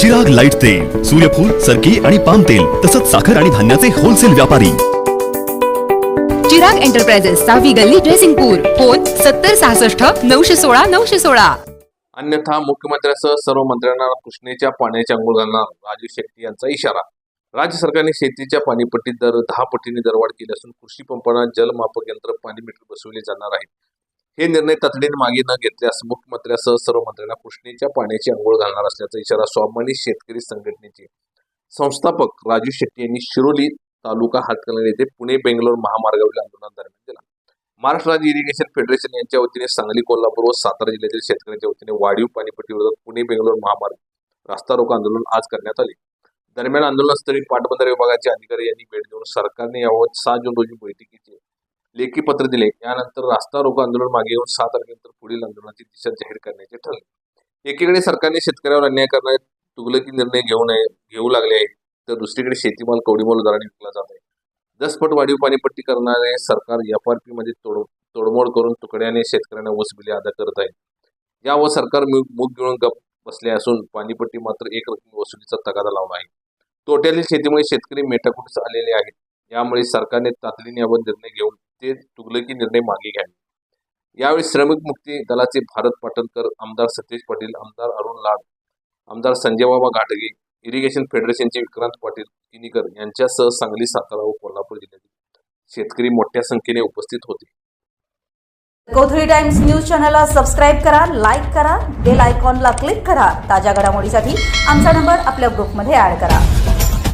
जग लाइट तेल सूर्यफूल सरकी आणि पाम तेल तसंच साखर आणि धान्याचे होलसेल व्यापारी. चिराग एंटरप्राइजेस सहावी गल्ली ड्रेसिंगपूर फोन सत्तर सहासष्ट नऊशे सोळा नऊशे सोळा. अन्यथा मुख्यमंत्र्यांसह सर्व मंत्र्यांना कृष्णेच्या पाण्याची अंघोळ घालणार राजू शेट्टी यांचा इशारा. राज्य सरकारने शेतीच्या पाणीपट्टीत दर दहा पटीने दरवाढ केली असून कृषी पंपांना जलमापक यंत्र पाणी मीटर बसवले जाणार आहेत हे निर्णय तातडीने मागे न घेतल्यास मुख्यमंत्र्यांसह सर्व मंत्र्यांना कृष्णेच्या पाण्याची अंघोळ घालणार असल्याचा इशारा स्वाभिमानी शेतकरी संघटनेचे संस्थापक राजू शेट्टी यांनी शिरोली तालुका हातकणंगले येथे पुणे बेंगलोर महामार्गावरील आंदोलनादरम्यान दिला. महाराष्ट्र राज्य इरिगेशन फेडरेशन यांच्या वतीने सांगली कोल्हापूर व सातारा जिल्ह्यातील शेतकऱ्यांच्या वतीने वाढीव पाणीपट्टी विरोधात पुणे बेंगलोर महामार्ग रास्ता रोको आंदोलन आज करण्यात आले. दरम्यान आंदोलनस्थळी पाटबंधारे विभागाचे अधिकारी यांनी भेट देऊन सरकारने याबाबत सहा जून रोजी बैठकीचे लेखी पत्र दिले. यानंतर रास्ता रोको आंदोलन मागे येऊन सहा तारखेनंतर पुढील आंदोलनाची दिशा जाहीर करण्याचे ठरले. एकीकडे सरकारने शेतकऱ्यावर अन्याय करणारे तुगलकी निर्णय घेऊ नये घेऊ लागले आहेत तर दुसरीकडे शेतीमाल कवडीमोल दराने विकला जात आहे. दसपट वाढीव पाणीपट्टी करणारे सरकार एफ आर पी मध्ये तोड तोडमोड करून तुकड्याने शेतकऱ्यांना ऊस बिले अदा करत आहे. यावर सरकार मु- मूग गिळून गप बसले असून पाणीपट्टी मात्र एक रकमी वसुलीचा तगादा लावला आहे. तोट्यातील शेतीमुळे शेतकरी मेटाकुटीस आलेले आहेत. यामुळे सरकारने तातडीने यावर निर्णय घेऊन ते तुगलकी निर्णय मागे घ्यावे यावेळी श्रमिक मुक्ती दलाचे भारत पाटणकर आमदार सतेज पाटील आमदार अरुण लाड आमदार संजय बाबा घाटगे इरिगेशन फेडरेशनचे विक्रांत पाटील किनीकर यांच्यासह सांगली सातारा व कोल्हापूर जिल्ह्यातील शेतकरी मोठ्या संख्येने उपस्थित होते. कोथळी टाइम्स न्यूज चॅनलला सबस्क्राईब करा लाईक करा बेल आयकॉनला क्लिक करा. ताज्या घडामोडीसाठी आमचा नंबर आपल्या ग्रुपमध्ये ऍड करा.